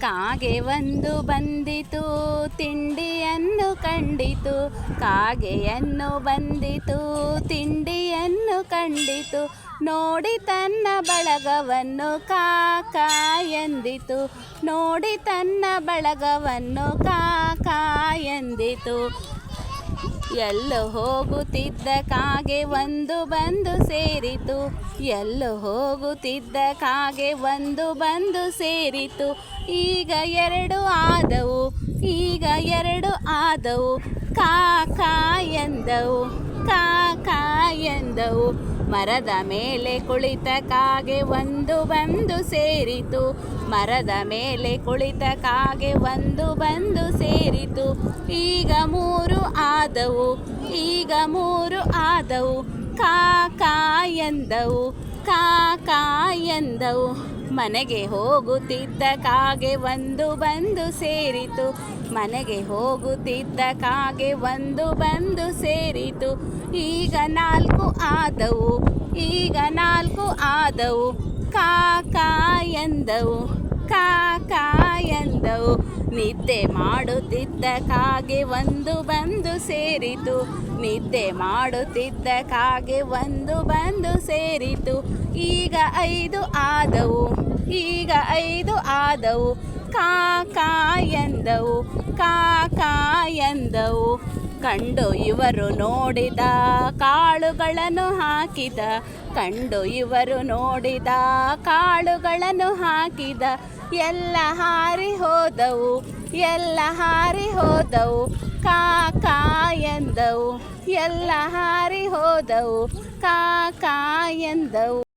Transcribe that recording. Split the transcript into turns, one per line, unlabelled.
ಕಾಗೆ ಒಂದು ಬಂದಿತು, ತಿಂಡಿಯನ್ನು ಕಂಡಿತು. ಕಾಗೆಯನ್ನು ಬಂದಿತು, ತಿಂಡಿಯನ್ನು ಕಂಡಿತು. ನೋಡಿ ತನ್ನ ಬಳಗವನ್ನು ಕಾಕ ಎಂದಿತು ನೋಡಿ ತನ್ನ ಬಳಗವನ್ನು ಕಾಕ ಎಂದಿತು ಎಲ್ಲೋ ಹೋಗುತ್ತಿದ್ದ ಕಾಗೆ ಒಂದು ಬಂದು ಸೇರಿತು. ಎಲ್ಲು ಹೋಗುತ್ತಿದ್ದ ಕಾಗೆ ಒಂದು ಬಂದು ಸೇರಿತು. ಈಗ ಎರಡು ಆದವು, ಈಗ ಎರಡು ಆದವು. ಕಾ ಎಂದವು ಕಾ ಎಂದವು. ಮರದ ಮೇಲೆ ಕುಳಿತ ಕಾಗೆ ಒಂದು ಬಂದು ಸೇರಿತು. ಮರದ ಮೇಲೆ ಕುಳಿತ ಕಾಗೆ ಒಂದು ಬಂದು ಸೇರಿತು. ಈಗ ಮೂರು ಆದವು, ಈಗ ಮೂರು ಆದವು. ಕಾಕ ಎಂದವು? ಕಾಕ ಎಂದವು? ಮನೆಗೆ ಹೋಗುತ್ತಿದ್ದ ಕಾಗೆ ಒಂದು ಬಂದು ಸೇರಿತು. ಮನೆಗೆ ಹೋಗುತ್ತಿದ್ದ ಕಾಗೆ ಒಂದು ಬಂದು ಸೇರಿತು. ಈಗ ನಾಲ್ಕು ಆದವು. ಈಗ ನಾಲ್ಕು ಆದವು. ಕಾಕ ಎಂದವು? ಕಾಕ ಎಂದವು. ನಿದ್ದೆ ಮಾಡುತ್ತಿದ್ದ ಕಾಗೆ ಒಂದು ಬಂದು ಸೇರಿತು. ನಿದ್ದೆ ಮಾಡುತ್ತಿದ್ದ ಕಾಗೆ ಒಂದು ಬಂದು ಸೇರಿತು. ಈಗ ಐದು ಆದವು. ಈಗ ಐದು ಆದವು. ಕಾ ಕಾ ಎಂದವು. ಕಾಕ ಎಂದವು ಕಂಡು ಇವರು ನೋಡಿದ ಕಾಳುಗಳನ್ನು ಹಾಕಿದ. ಕಂಡು ಇವರು ನೋಡಿದ ಕಾಳುಗಳನ್ನು ಹಾಕಿದ. ಎಲ್ಲ ಹಾರಿ ಹೋದವು, ಎಲ್ಲ ಹಾರಿ ಹೋದವು. ಕಾಕ ಎಂದವು ಎಲ್ಲ ಹಾರಿ ಹೋದವು. ಕಾಕ ಎಂದವು